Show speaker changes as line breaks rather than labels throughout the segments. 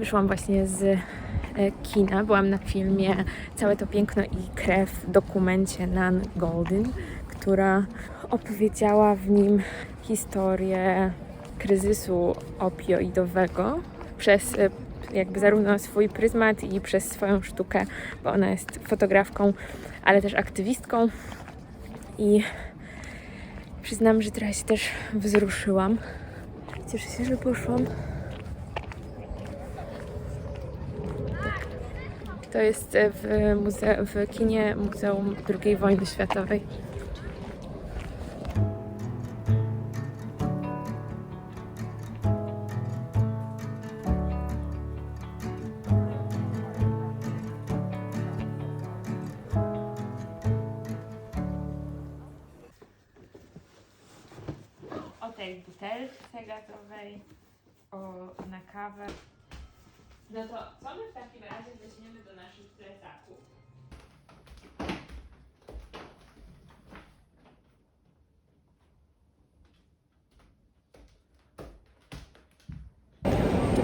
Wyszłam właśnie z e, kina, byłam na filmie Całe to piękno i krew w dokumencie Nan Goldin, która opowiedziała w nim historię kryzysu opioidowego przez e, jakby zarówno swój pryzmat i przez swoją sztukę, bo ona jest fotografką, ale też aktywistką i przyznam, że trochę się też wzruszyłam. Cieszę się, że poszłam. To jest e, w, w kinie Muzeum II Wojny Światowej.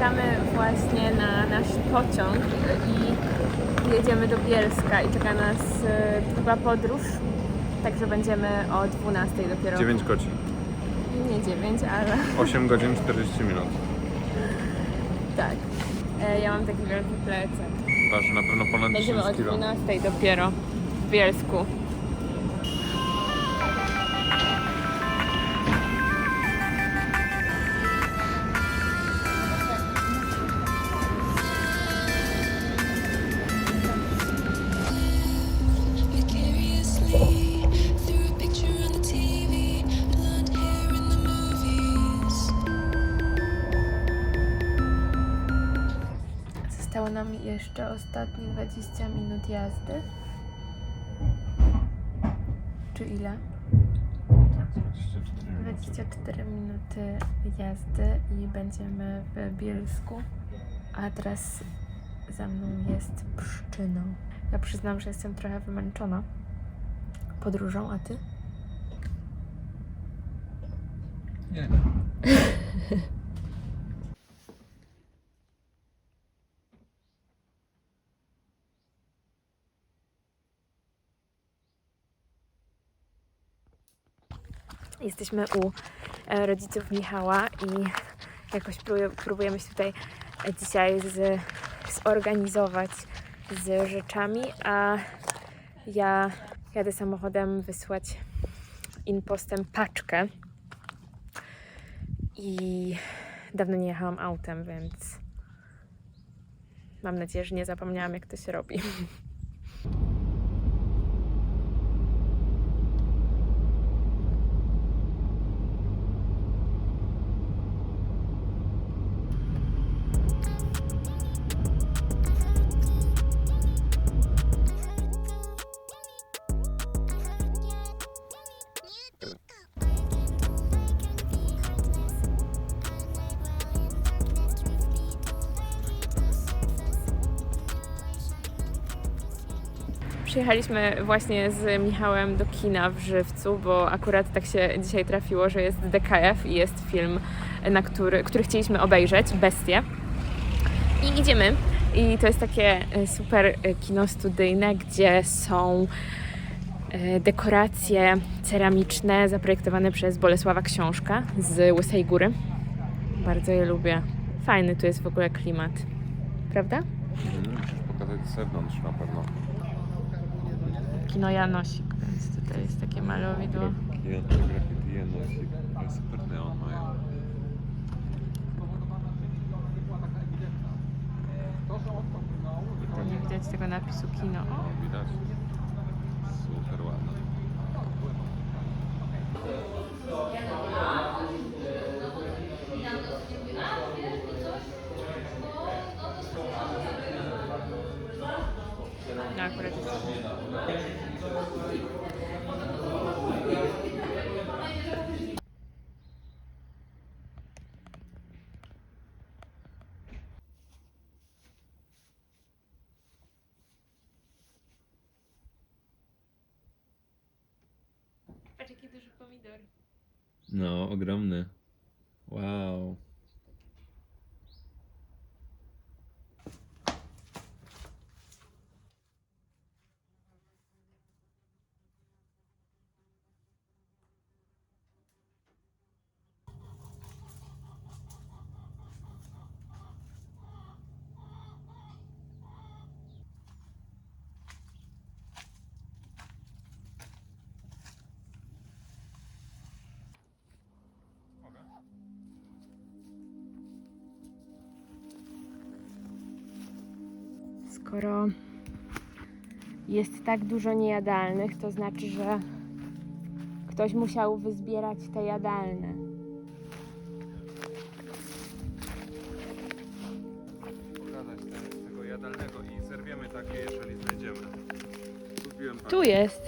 Czekamy właśnie na nasz pociąg i jedziemy do Bielska i czeka nas e, długa podróż. Także będziemy o 12 dopiero.
9 godzin.
Nie 9, ale
8 godzin 40 minut.
tak. E, Ja mam taki wielki plecak.
Waży na pewno ponad
Będziemy
10
o
kg.
12 dopiero w Bielsku. 20 minut jazdy. Czy ile? 24 minuty jazdy i będziemy w Bielsku. A teraz za mną jest Pszczyną. Ja przyznam, że jestem trochę wymęczona podróżą, a ty?
Nie.
Jesteśmy u e, rodziców Michała i jakoś próbujemy się tutaj dzisiaj z, zorganizować z rzeczami, a ja jadę samochodem wysłać impostem paczkę i dawno nie jechałam autem, więc mam nadzieję, że nie zapomniałam jak to się robi. Przyjechaliśmy właśnie z Michałem do kina w Żywcu, bo akurat tak się dzisiaj trafiło, że jest DKF i jest film, na który, który chcieliśmy obejrzeć, Bestie. I idziemy. I to jest takie e, super e, kino studyjne, gdzie są e, dekoracje ceramiczne zaprojektowane przez Bolesława Książka z Łysej Góry. Bardzo je lubię. Fajny tu jest w ogóle klimat. Prawda?
Musisz pokazać z zewnątrz na pewno.
Kino Janosik, więc tutaj jest takie malowidło.
Graffiti Janosik. Ale super neon mają.
To nie widać tego napisu kino. O,
widać. Super ładne.
Jaki duży pomidor.
No, ogromny. Wow.
Skoro jest tak dużo niejadalnych, to znaczy, że ktoś musiał wyzbierać te jadalne.
Pokazać te, tego jadalnego i zerwiemy takie, jeżeli znajdziemy. Kupiłem patyk.
Tu jest.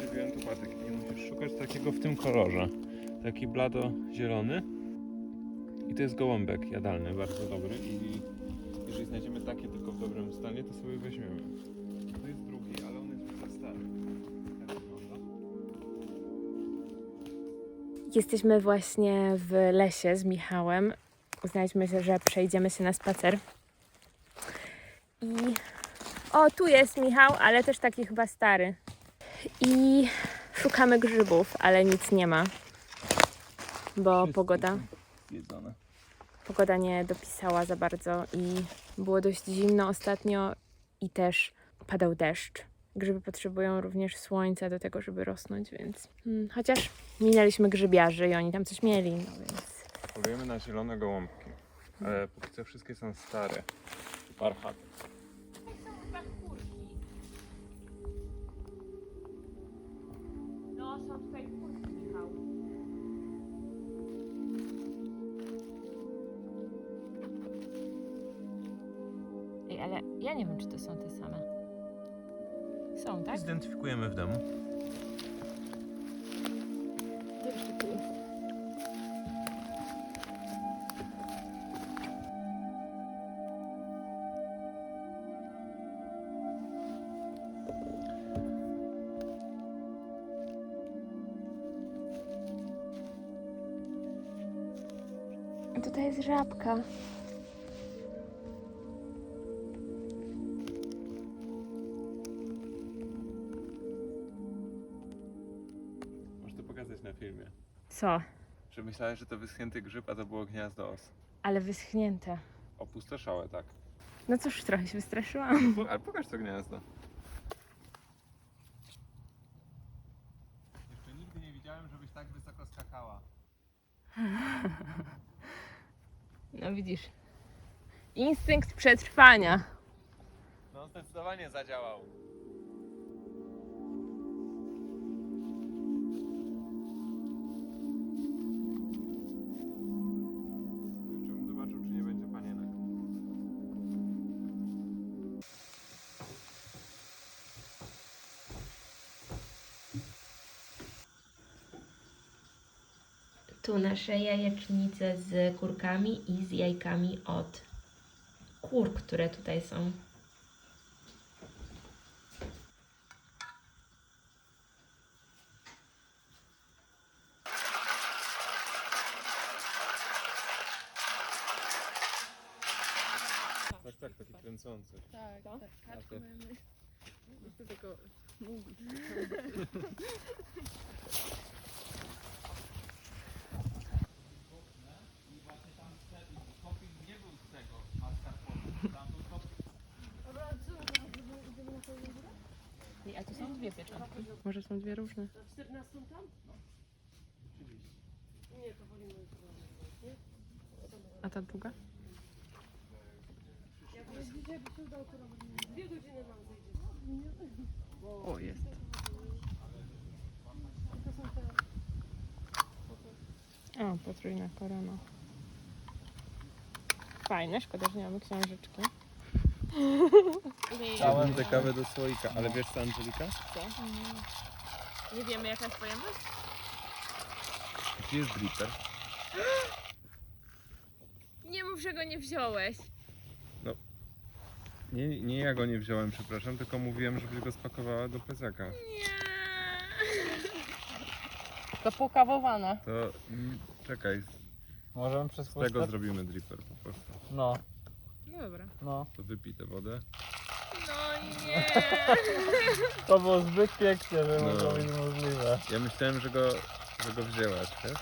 Kupiłem tu patyk i musisz szukać takiego w tym kolorze. Taki blado zielony. I to jest gołąbek jadalny, bardzo dobry. I jeżeli znajdziemy takie tylko w dobrym stanie, to sobie weźmiemy. To jest drugi, ale on jest już stary. Tak.
Jesteśmy właśnie w lesie z Michałem. Uznaliśmy, się, że przejdziemy się na spacer. I. O, tu jest Michał, ale też taki chyba stary. I szukamy grzybów, ale nic nie ma. Bo pogoda,
Jedzone.
Pogoda nie dopisała za bardzo i było dość zimno ostatnio i też padał deszcz. Grzyby potrzebują również słońca do tego, żeby rosnąć, więc. Hmm, chociaż minęliśmy grzybiarzy i oni tam coś mieli, no więc.
Polujemy na zielone gołąbki. Ale póki co wszystkie są stare. Parchat.
Ale ja nie wiem, czy to są te same. Są, tak?
Zidentyfikujemy w domu.
Tutaj jest żabka.
Filmie.
Co?
Że myślałeś, że to wyschnięty grzyb, a to było gniazdo os.
Ale wyschnięte.
Opustoszałe, tak.
No cóż, trochę się wystraszyłam.
Po, ale pokaż to gniazdo. Jeszcze nigdy nie widziałem, żebyś tak wysoko skakała.
No widzisz. Instynkt przetrwania.
No zdecydowanie zadziałał.
Tu nasze jajecznice z kurkami i z jajkami od kur, które tutaj są.
Tak, tak, taki kręcący.
Tak, tak.
Ty?
mamy. Chcę tego mówić. Dobra, co? Idziemy na kolejną górę?
A tu są dwie pieczątki. Może są dwie różne.
Na 14 tam? Nie, to?
A ta druga?
Dwie godziny zejdzie.
O, jest. O, potrójna korona. Fajne, szkoda, że nie mamy książeczki.
Dałem tę kawę do słoika, ale wiesz co Angelika?
Nie wiemy, jaka jest pojemność?
Gdzie jest dripper?
Nie mów, że go nie wziąłeś.
Nie, nie ja go nie wziąłem, przepraszam, tylko mówiłem, żebyś go spakowała do plecaka.
Nie.
To pokawowane.
To mm, czekaj,
Możemy przez
z tego zrobimy dripper po prostu.
No,
No dobra.
no.
To wypij tę wodę.
No nie.
To było zbyt pięknie, że
No.
mogło być możliwe.
Ja myślałem, że go, że go wzięłaś, wiesz?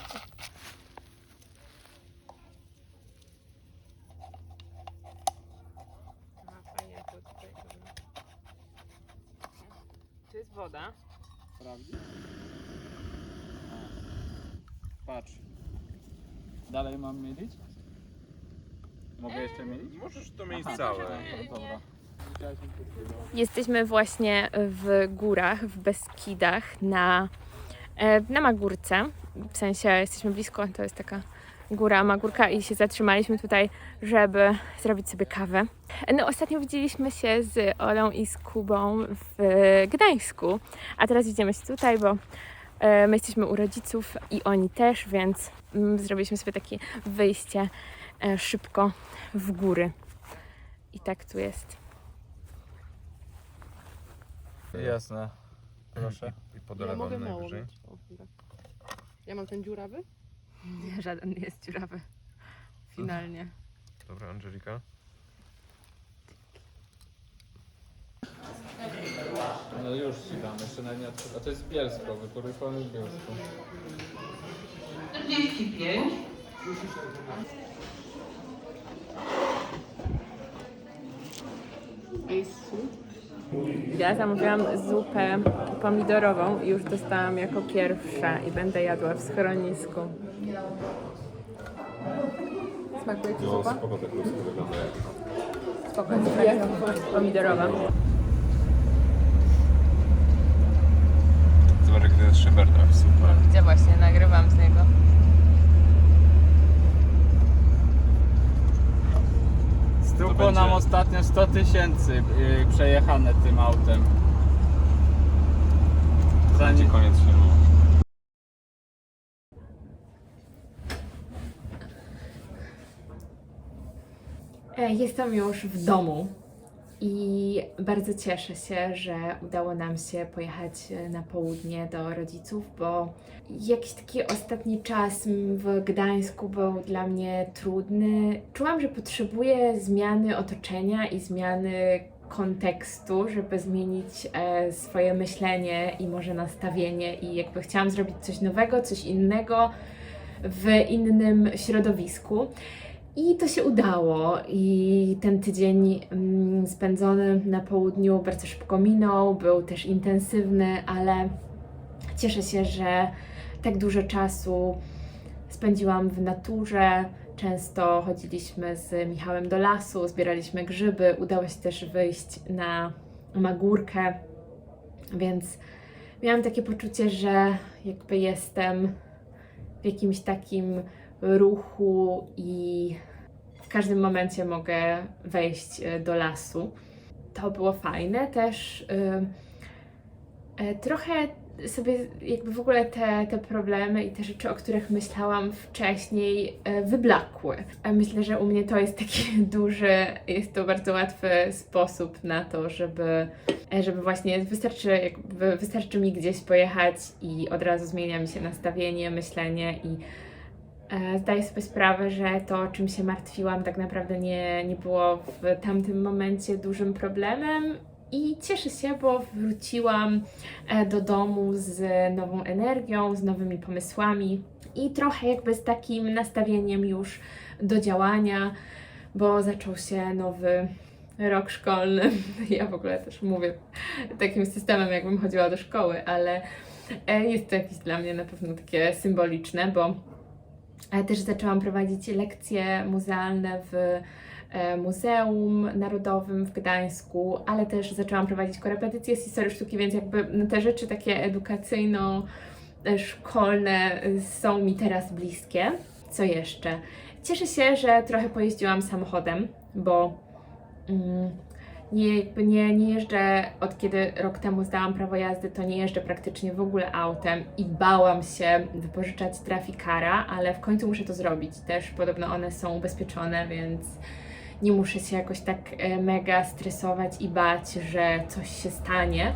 Fajnie, to tutaj dobra. Tu jest woda.
Sprawdzić? Patrz. Dalej mam mielić? Mogę jeszcze mieć?
Możesz to mieć całe.
Dobra.
Jesteśmy właśnie w górach, w Beskidach, na, e, na Magórce. W sensie jesteśmy blisko, to jest taka góra Magórka i się zatrzymaliśmy tutaj, żeby zrobić sobie kawę. No ostatnio widzieliśmy się z Olą i z Kubą w Gdańsku, a teraz idziemy się tutaj, bo e, my jesteśmy u rodziców i oni też, więc mm, zrobiliśmy sobie takie wyjście szybko w góry. I tak tu jest.
Jasne. Proszę.
I podolewam najwyżej.
Ja mam ten dziurawy?
Nie, żaden nie jest dziurawy. Finalnie.
Dobra, Angelika.
No już ci dam, jeszcze na nie A to jest Bielsko, wykorykowany w Bielsku.
45.
Ja zamówiłam zupę pomidorową i już dostałam jako pierwsza i będę jadła w schronisku. Smakuje Ci
No,
zupa?
spoko tak
Spoko, pomidorowa.
Zobacz, jak to jest szyberta, super.
Gdzie właśnie nagrywam z niego.
Stukło
będzie-
nam ostatnio 100 tysięcy yy, przejechane tym autem.
To
Za
będzie
nie-
koniec filmu.
E, Jestem już w domu i bardzo cieszę się, że udało nam się pojechać e, na południe do rodziców, bo jakiś taki ostatni czas w Gdańsku był dla mnie trudny. Czułam, że potrzebuję zmiany otoczenia i zmiany kontekstu, żeby zmienić e, swoje myślenie i może nastawienie i jakby chciałam zrobić coś nowego, coś innego w innym środowisku. I to się udało. I ten tydzień mm, spędzony na południu bardzo szybko minął, był też intensywny, ale cieszę się, że tak dużo czasu spędziłam w naturze. Często chodziliśmy z Michałem do lasu, zbieraliśmy grzyby, udało się też wyjść na Magórkę, więc miałam takie poczucie, że jakby jestem w jakimś takim ruchu i w każdym momencie mogę wejść e, do lasu. To było fajne też. y, e, Trochę sobie jakby w ogóle te, te problemy i te rzeczy, o których myślałam wcześniej, e, wyblakły. Myślę, że u mnie to jest taki duży, jest to bardzo łatwy sposób na to, żeby, e, żeby właśnie wystarczy, jakby wystarczy mi gdzieś pojechać i od razu zmienia mi się nastawienie, myślenie i E, Zdaję sobie sprawę, że to, czym się martwiłam, tak naprawdę nie, nie było w tamtym momencie dużym problemem. I cieszę się, bo wróciłam e, do domu z nową energią, z nowymi pomysłami i trochę jakby z takim nastawieniem już do działania, bo zaczął się nowy rok szkolny. Ja w ogóle też mówię takim systemem, jakbym chodziła do szkoły, ale e, jest to jakieś dla mnie na pewno takie symboliczne, bo ale też zaczęłam prowadzić lekcje muzealne w e, Muzeum Narodowym w Gdańsku, ale też zaczęłam prowadzić korepetycje z historii sztuki, więc jakby no, te rzeczy takie edukacyjno-szkolne są mi teraz bliskie. Co jeszcze? Cieszę się, że trochę pojeździłam samochodem, bo mm, nie, nie, nie jeżdżę od kiedy rok temu zdałam prawo jazdy, to nie jeżdżę praktycznie w ogóle autem i bałam się wypożyczać trafikara, ale w końcu muszę to zrobić. Też podobno one są ubezpieczone, więc nie muszę się jakoś tak e, mega stresować i bać, że coś się stanie.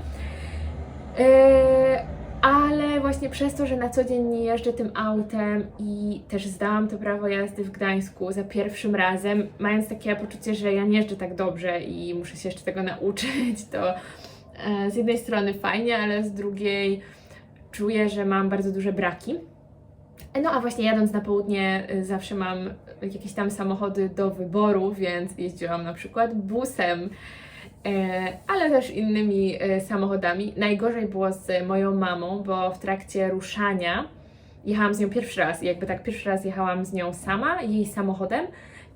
E, ale właśnie przez to, że na co dzień nie jeżdżę tym autem i też zdałam to prawo jazdy w Gdańsku za pierwszym razem, mając takie poczucie, że ja nie jeżdżę tak dobrze i muszę się jeszcze tego nauczyć, to e, z jednej strony fajnie, ale z drugiej czuję, że mam bardzo duże braki. No a właśnie jadąc na południe y, zawsze mam jakieś tam samochody do wyboru, więc jeździłam na przykład busem, ale też innymi e, samochodami. Najgorzej było z moją mamą, bo w trakcie ruszania jechałam z nią pierwszy raz. Jakby tak pierwszy raz jechałam z nią sama, jej samochodem.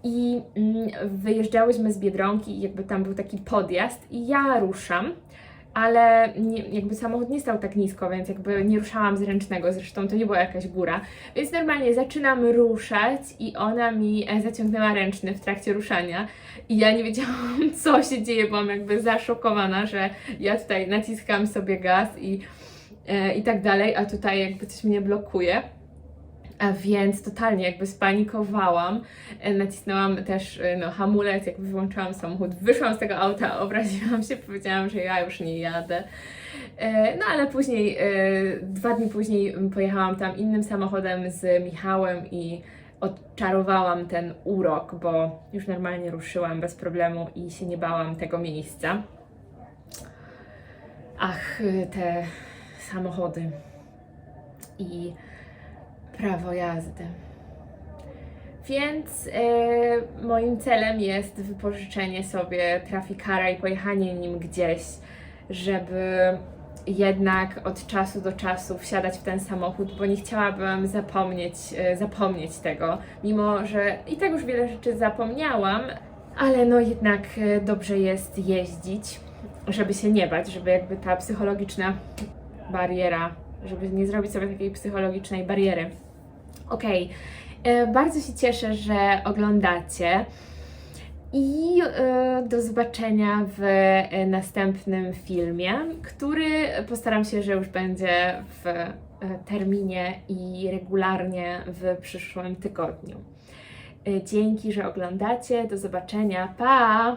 I mm, wyjeżdżałyśmy z Biedronki i jakby tam był taki podjazd. I ja ruszam, ale nie, jakby samochód nie stał tak nisko, więc jakby nie ruszałam z ręcznego, zresztą to nie była jakaś góra, więc normalnie zaczynam ruszać i ona mi e, zaciągnęła ręczny w trakcie ruszania i ja nie wiedziałam co się dzieje, byłam jakby zaszokowana, że ja tutaj naciskam sobie gaz i, e, i tak dalej, a tutaj jakby coś mnie blokuje. Więc totalnie jakby spanikowałam, E, nacisnęłam też e, no, hamulec, jakby wyłączyłam samochód, wyszłam z tego auta, obraziłam się, powiedziałam, że ja już nie jadę. E, No ale później, dwa dni później pojechałam tam innym samochodem z Michałem i odczarowałam ten urok, bo już normalnie ruszyłam bez problemu i się nie bałam tego miejsca. Ach, te samochody i prawo jazdy. Więc e, moim celem jest wypożyczenie sobie trafikara i pojechanie nim gdzieś, żeby jednak od czasu do czasu wsiadać w ten samochód, bo nie chciałabym zapomnieć, e, zapomnieć tego, mimo że i tak już wiele rzeczy zapomniałam, ale no jednak e, dobrze jest jeździć, żeby się nie bać, żeby jakby ta psychologiczna bariera, żeby nie zrobić sobie takiej psychologicznej bariery. Okej, e, bardzo się cieszę, że oglądacie. I e, do zobaczenia w e, następnym filmie, który postaram się, że już będzie w terminie i regularnie w przyszłym tygodniu. Dzięki, że oglądacie. Do zobaczenia. Pa!